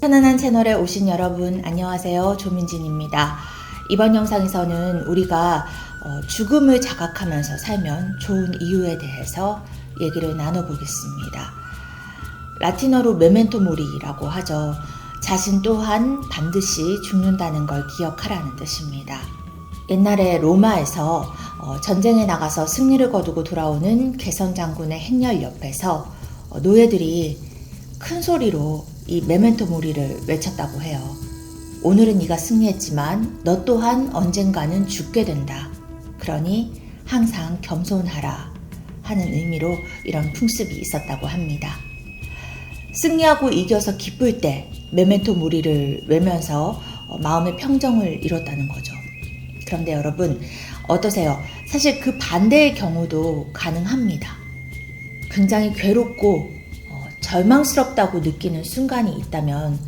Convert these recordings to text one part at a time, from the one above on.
편안한 채널에 오신 여러분 안녕하세요 조민진입니다. 이번 영상에서는 우리가 어, 죽음을 자각하면서 살면 좋은 이유에 대해서 얘기를 나눠보겠습니다. 라틴어로 메멘토 모리라고 하죠. 자신 또한 반드시 죽는다는 걸 기억하라는 뜻입니다. 옛날에 로마에서 어, 전쟁에 나가서 승리를 거두고 돌아오는 개선 장군의 행렬 옆에서 어, 노예들이 큰 소리로 이 메멘토 모리를 외쳤다고 해요. 오늘은 네가 승리했지만 너 또한 언젠가는 죽게 된다. 그러니 항상 겸손하라 하는 의미로 이런 풍습이 있었다고 합니다. 승리하고 이겨서 기쁠 때 메멘토 모리를 외면서 어, 마음의 평정을 이뤘다는 거죠. 그런데 여러분 어떠세요? 사실 그 반대의 경우도 가능합니다. 굉장히 괴롭고 어, 절망스럽다고 느끼는 순간이 있다면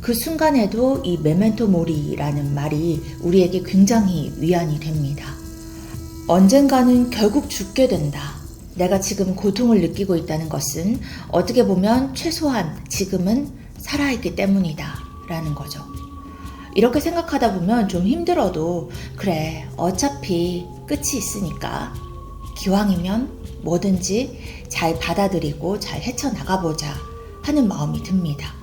그 순간에도 이 메멘토 모리라는 말이 우리에게 굉장히 위안이 됩니다. 언젠가는 결국 죽게 된다. 내가 지금 고통을 느끼고 있다는 것은 어떻게 보면 최소한 지금은 살아있기 때문이다. 라는 거죠. 이렇게 생각하다 보면 좀 힘들어도 그래, 어차피 끝이 있으니까 기왕이면 뭐든지 잘 받아들이고 잘 헤쳐나가보자 하는 마음이 듭니다.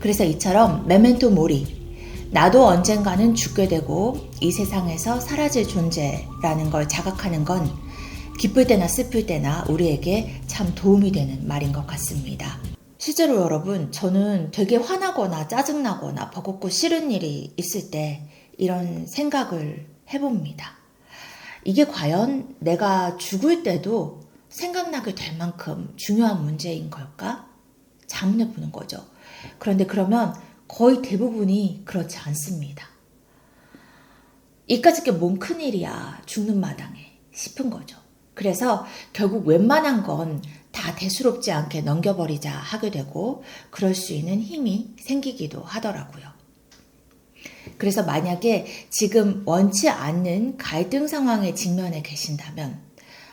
그래서 이처럼 메멘토 모리, 나도 언젠가는 죽게 되고 이 세상에서 사라질 존재라는 걸 자각하는 건 기쁠 때나 슬플 때나 우리에게 참 도움이 되는 말인 것 같습니다. 실제로 여러분, 저는 되게 화나거나 짜증나거나 버겁고 싫은 일이 있을 때 이런 생각을 해봅니다. 이게 과연 내가 죽을 때도 생각나게 될 만큼 중요한 문제인 걸까? 자문해 보는 거죠. 그런데 그러면 거의 대부분이 그렇지 않습니다. 이까짓 게 뭔 큰일이야. 죽는 마당에. 싶은 거죠. 그래서 결국 웬만한 건 다 대수롭지 않게 넘겨버리자 하게 되고 그럴 수 있는 힘이 생기기도 하더라고요. 그래서 만약에 지금 원치 않는 갈등 상황에 직면해 계신다면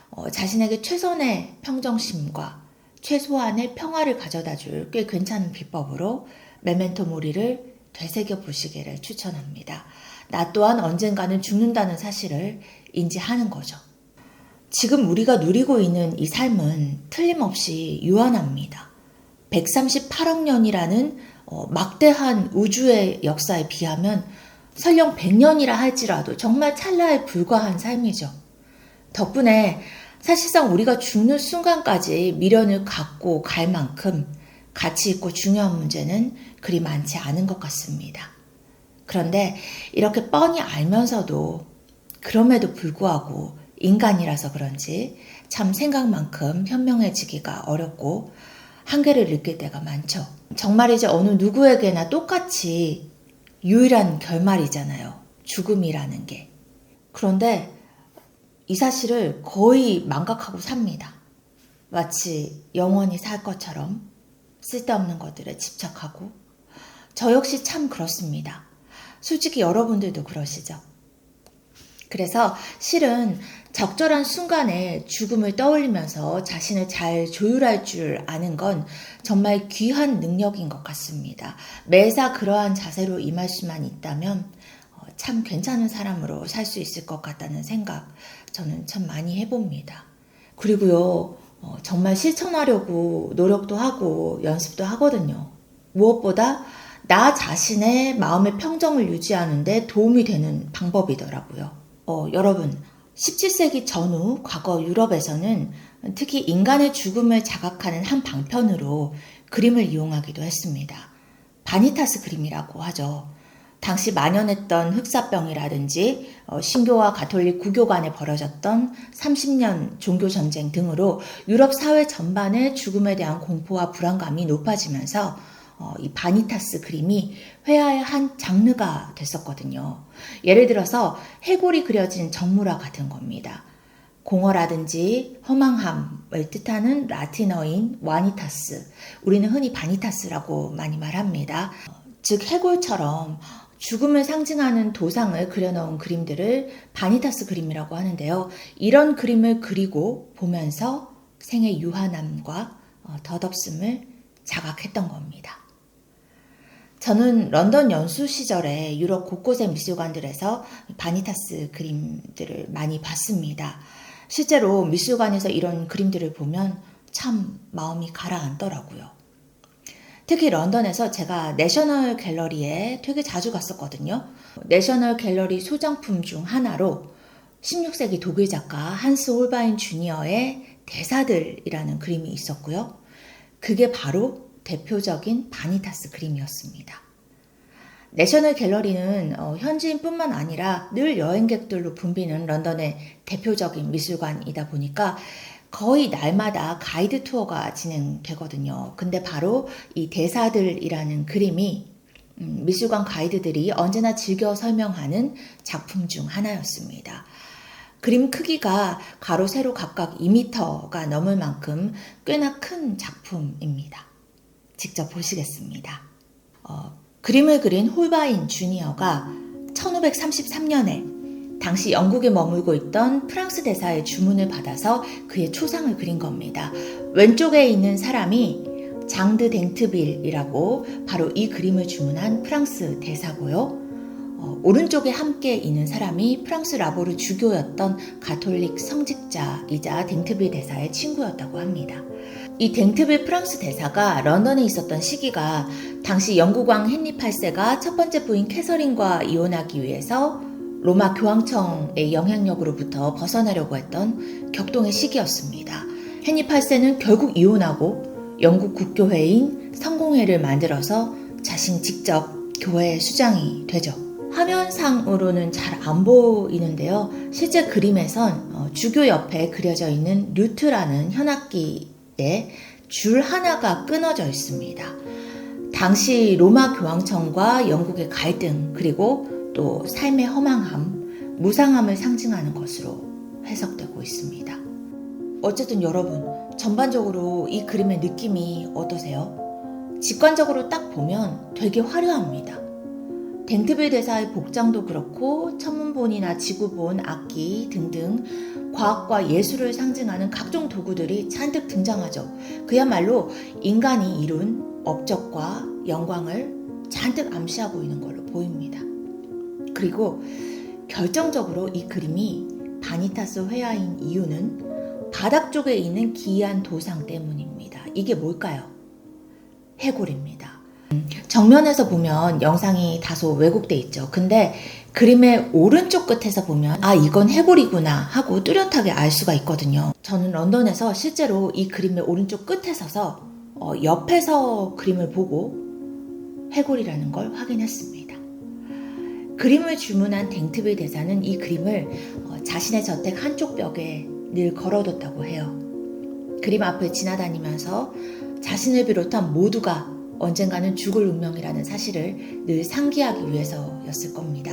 어, 자신에게 최선의 평정심과 최소한의 평화를 가져다 줄 꽤 괜찮은 비법으로 메멘토 모리를 되새겨 보시기를 추천합니다. 나 또한 언젠가는 죽는다는 사실을 인지하는 거죠. 지금 우리가 누리고 있는 이 삶은 틀림없이 유한합니다. 138억 년이라는 어, 막대한 우주의 역사에 비하면 설령 100년이라 할지라도 정말 찰나에 불과한 삶이죠. 덕분에 사실상 우리가 죽는 순간까지 미련을 갖고 갈 만큼 가치 있고 중요한 문제는 그리 많지 않은 것 같습니다. 그런데 이렇게 뻔히 알면서도 그럼에도 불구하고 인간이라서 그런지 참 생각만큼 현명해지기가 어렵고 한계를 느낄 때가 많죠. 정말 이제 어느 누구에게나 똑같이 유일한 결말이잖아요. 죽음이라는 게. 그런데 이 사실을 거의 망각하고 삽니다. 마치 영원히 살 것처럼 쓸데없는 것들에 집착하고 저 역시 참 그렇습니다. 솔직히 여러분들도 그러시죠. 그래서 실은 적절한 순간에 죽음을 떠올리면서 자신을 잘 조율할 줄 아는 건 정말 귀한 능력인 것 같습니다. 매사 그러한 자세로 임할 수만 있다면 어, 참 괜찮은 사람으로 살 수 있을 것 같다는 생각 저는 참 많이 해봅니다. 그리고요, 어, 정말 실천하려고 노력도 하고 연습도 하거든요. 무엇보다 나 자신의 마음의 평정을 유지하는데 도움이 되는 방법이더라고요. 어, 여러분, 17세기 전후 과거 유럽에서는 특히 인간의 죽음을 자각하는 한 방편으로 그림을 이용하기도 했습니다. 바니타스 그림이라고 하죠. 당시 만연했던 흑사병이라든지 어, 신교와 가톨릭 구교 간에 벌어졌던 30년 종교 전쟁 등으로 유럽 사회 전반의 죽음에 대한 공포와 불안감이 높아지면서 어, 이 바니타스 그림이 회화의 한 장르가 됐었거든요. 예를 들어서 해골이 그려진 정물화 같은 겁니다. 공허라든지 허망함을 뜻하는 라틴어인 와니타스, 우리는 흔히 바니타스라고 많이 말합니다. 즉 해골처럼 죽음을 상징하는 도상을 그려놓은 그림들을 바니타스 그림이라고 하는데요. 이런 그림을 그리고 보면서 생의 유한함과 어, 덧없음을 자각했던 겁니다. 저는 런던 연수 시절에 유럽 곳곳의 미술관들에서 바니타스 그림들을 많이 봤습니다. 실제로 미술관에서 이런 그림들을 보면 참 마음이 가라앉더라고요. 특히 런던에서 제가 내셔널 갤러리에 되게 자주 갔었거든요. 내셔널 갤러리 소장품 중 하나로 16세기 독일 작가 한스 홀바인 주니어의 대사들이라는 그림이 있었고요. 그게 바로 대표적인 바니타스 그림이었습니다. 내셔널 갤러리는 어, 현지인뿐만 아니라 늘 여행객들로 붐비는 런던의 대표적인 미술관이다 보니까 거의 날마다 가이드 투어가 진행되거든요. 근데 바로 이 대사들이라는 그림이 음, 미술관 가이드들이 언제나 즐겨 설명하는 작품 중 하나였습니다. 그림 크기가 가로 세로 각각 2m가 넘을 만큼 꽤나 큰 작품입니다. 직접 보시겠습니다. 어, 그림을 그린 홀바인 주니어가 1533년에 당시 영국에 머물고 있던 프랑스 대사의 주문을 받아서 그의 초상을 그린 겁니다. 왼쪽에 있는 사람이 장드 댕트빌이라고 바로 이 그림을 주문한 프랑스 대사고요. 어, 오른쪽에 함께 있는 사람이 프랑스 라보르 주교였던 가톨릭 성직자이자 댕트빌 대사의 친구였다고 합니다. 이 댕트빌 프랑스 대사가 런던에 있었던 시기가 당시 영국 왕 헨리 8세가 첫 번째 부인 캐서린과 이혼하기 위해서 로마 교황청의 영향력으로부터 벗어나려고 했던 격동의 시기였습니다. 헨리 8세는 결국 이혼하고 영국 국교회인 성공회를 만들어서 자신 직접 교회 수장이 되죠. 화면상으로는 잘 안 보이는데요. 실제 그림에선 어, 주교 옆에 그려져 있는 류트라는 현악기 에줄 하나가 끊어져 있습니다. 당시 로마 교황청과 영국의 갈등 그리고 또 삶의 허망함, 무상함을 상징하는 것으로 해석되고 있습니다. 어쨌든 여러분, 전반적으로 이 그림의 느낌이 어떠세요? 직관적으로 딱 보면 되게 화려합니다. 댕트빌 대사의 복장도 그렇고 천문본이나 지구본, 악기 등등 과학과 예술을 상징하는 각종 도구들이 잔뜩 등장하죠. 그야말로 인간이 이룬 업적과 영광을 잔뜩 암시하고 있는 걸로 보입니다. 그리고 결정적으로 이 그림이 바니타스 회화인 이유는 바닥 쪽에 있는 기이한 도상 때문입니다. 이게 뭘까요? 해골입니다. 정면에서 보면 영상이 다소 왜곡돼 있죠. 근데 그림의 오른쪽 끝에서 보면 아 이건 해골이구나 하고 뚜렷하게 알 수가 있거든요. 저는 런던에서 실제로 이 그림의 오른쪽 끝에 서서 어, 옆에서 그림을 보고 해골이라는 걸 확인했습니다. 그림을 주문한 댕트빌 대사는 이 그림을 어, 자신의 저택 한쪽 벽에 늘 걸어뒀다고 해요. 그림 앞을 지나다니면서 자신을 비롯한 모두가 언젠가는 죽을 운명이라는 사실을 늘 상기하기 위해서였을 겁니다.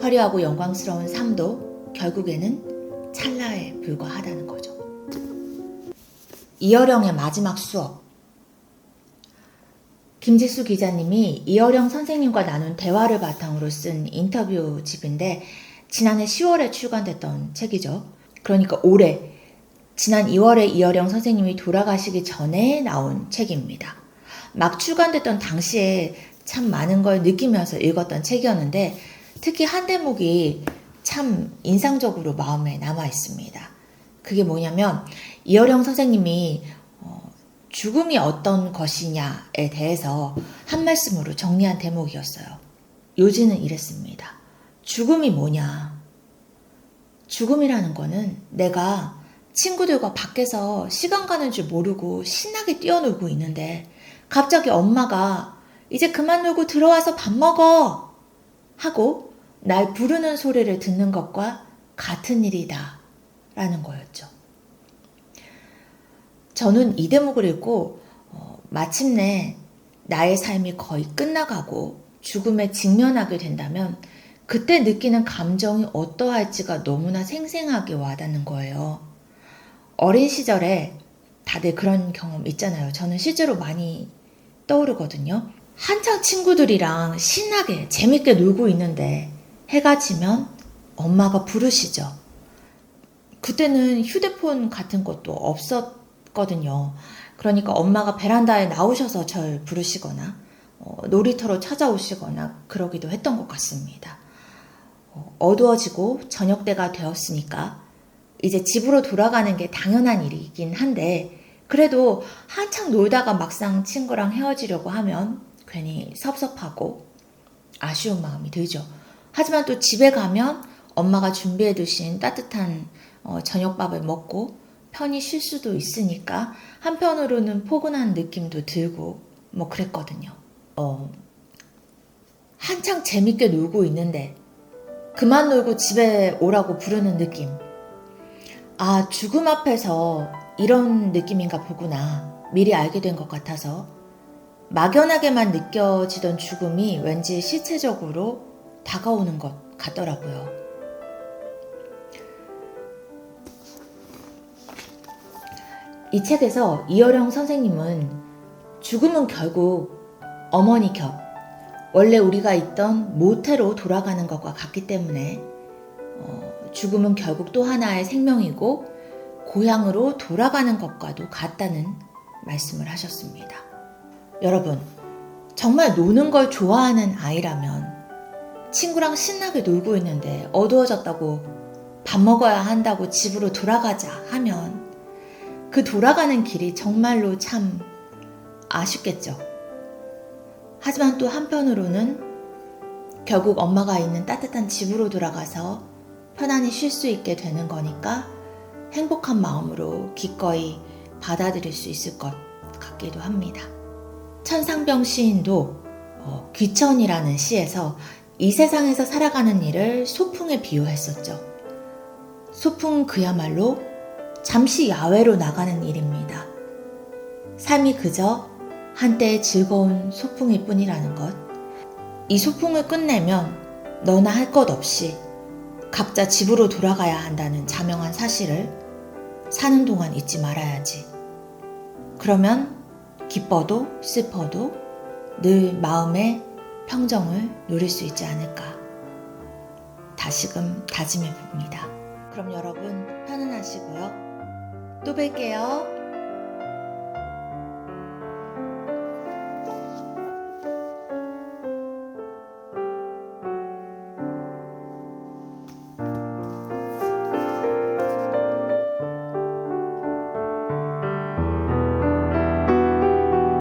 화려하고 영광스러운 삶도 결국에는 찰나에 불과하다는 거죠. 이어령의 마지막 수업. 김지수 기자님이 이어령 선생님과 나눈 대화를 바탕으로 쓴 인터뷰 집인데 지난해 10월에 출간됐던 책이죠. 그러니까 올해 지난 2월에 이어령 선생님이 돌아가시기 전에 나온 책입니다. 막 출간됐던 당시에 참 많은 걸 느끼면서 읽었던 책이었는데 특히 한 대목이 참 인상적으로 마음에 남아 있습니다. 그게 뭐냐면 이어령 선생님이 어, 죽음이 어떤 것이냐에 대해서 한 말씀으로 정리한 대목이었어요. 요지는 이랬습니다. 죽음이 뭐냐? 죽음이라는 거는 내가 친구들과 밖에서 시간 가는 줄 모르고 신나게 뛰어놀고 있는데 갑자기 엄마가 이제 그만 놀고 들어와서 밥 먹어! 하고 날 부르는 소리를 듣는 것과 같은 일이다. 라는 거였죠. 저는 이 대목을 읽고 어, 마침내 나의 삶이 거의 끝나가고 죽음에 직면하게 된다면 그때 느끼는 감정이 어떠할지가 너무나 생생하게 와닿는 거예요. 어린 시절에 다들 그런 경험 있잖아요. 저는 실제로 많이 떠오르거든요. 한창 친구들이랑 신나게 재밌게 놀고 있는데 해가 지면 엄마가 부르시죠. 그때는 휴대폰 같은 것도 없었거든요. 그러니까 엄마가 베란다에 나오셔서 절 부르시거나 어, 놀이터로 찾아오시거나 그러기도 했던 것 같습니다. 어, 어두워지고 저녁 때가 되었으니까 이제 집으로 돌아가는 게 당연한 일이긴 한데 그래도 한창 놀다가 막상 친구랑 헤어지려고 하면 괜히 섭섭하고 아쉬운 마음이 들죠. 하지만 또 집에 가면 엄마가 준비해 두신 따뜻한 어, 저녁밥을 먹고 편히 쉴 수도 있으니까 한편으로는 포근한 느낌도 들고 뭐 그랬거든요. 어, 한창 재밌게 놀고 있는데 그만 놀고 집에 오라고 부르는 느낌. 아, 죽음 앞에서 이런 느낌인가 보구나. 미리 알게 된 것 같아서 막연하게만 느껴지던 죽음이 왠지 실체적으로 다가오는 것 같더라고요. 이 책에서 이어령 선생님은 죽음은 결국 어머니 곁, 원래 우리가 있던 모태로 돌아가는 것과 같기 때문에 어, 죽음은 결국 또 하나의 생명이고 고향으로 돌아가는 것과도 같다는 말씀을 하셨습니다. 여러분, 정말 노는 걸 좋아하는 아이라면 친구랑 신나게 놀고 있는데 어두워졌다고 밥 먹어야 한다고 집으로 돌아가자 하면 그 돌아가는 길이 정말로 참 아쉽겠죠. 하지만 또 한편으로는 결국 엄마가 있는 따뜻한 집으로 돌아가서 편안히 쉴 수 있게 되는 거니까 행복한 마음으로 기꺼이 받아들일 수 있을 것 같기도 합니다. 천상병 시인도 어, 귀천이라는 시에서 이 세상에서 살아가는 일을 소풍에 비유했었죠. 소풍 그야말로 잠시 야외로 나가는 일입니다. 삶이 그저 한때의 즐거운 소풍일 뿐이라는 것. 이 소풍을 끝내면 너나 할 것 없이 각자 집으로 돌아가야 한다는 자명한 사실을 사는 동안 잊지 말아야지. 그러면 기뻐도 슬퍼도 늘 마음의 평정을 누릴 수 있지 않을까. 다시금 다짐해 봅니다. 그럼 여러분 편안하시고요. 또 뵐게요.